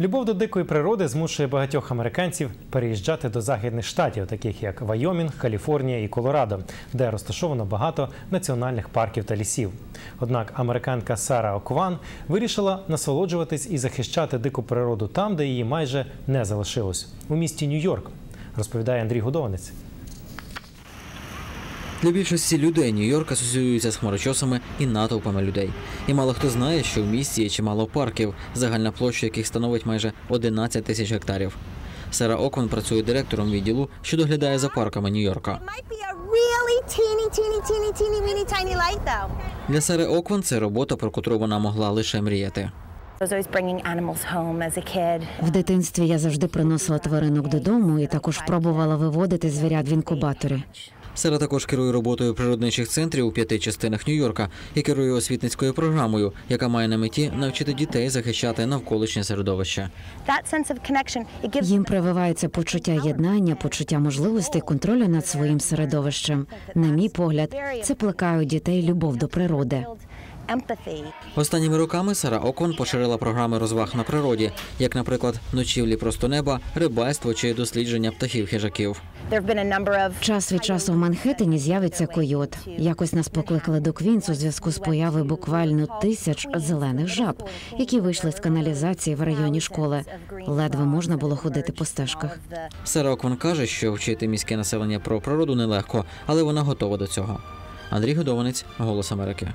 Любов до дикої природи змушує багатьох американців переїжджати до західних штатів, таких як Вайомінг, Каліфорнія і Колорадо, де розташовано багато національних парків та лісів. Однак американка Сара Окван вирішила насолоджуватись і захищати дику природу там, де її майже не залишилось у місті Нью-Йорк, розповідає Андрій Гудованець. Для більшості людей Нью-Йорк асоціюється з хмарочосами і натовпами людей. І мало хто знає, що в місті є чимало парків, загальна площа яких становить майже 11 тисяч гектарів. Сара Окван працює директором відділу, що доглядає за парками Нью-Йорка. Для Сари Окван це робота, про котру вона могла лише мріяти. В дитинстві я завжди приносила тваринок додому і також пробувала виводити звірят в інкубаторі. Сара також керує роботою природничих центрів у п'яти частинах Нью-Йорка і керує освітницькою програмою, яка має на меті навчити дітей захищати навколишнє середовище. Їм прививається почуття єднання, почуття можливостей контролю над своїм середовищем. На мій погляд, це плекає у дітей любов до природи. Останніми роками Сара Окон поширила програми розваг на природі, як, наприклад, ночівлі просто неба, рибальство чи дослідження птахів хижаків. There have been a number of Час від часу в Манхеттені з'явиться койот. Якось нас покликали до Квінс у зв'язку з появою буквально тисяч зелених жаб, які вийшли з каналізації в районі школи. Ледве можна було ходити по стежках. Сара Окван каже, що вчити міське населення про природу нелегко, але вона готова до цього. Андрій Годованець, Голос Америки.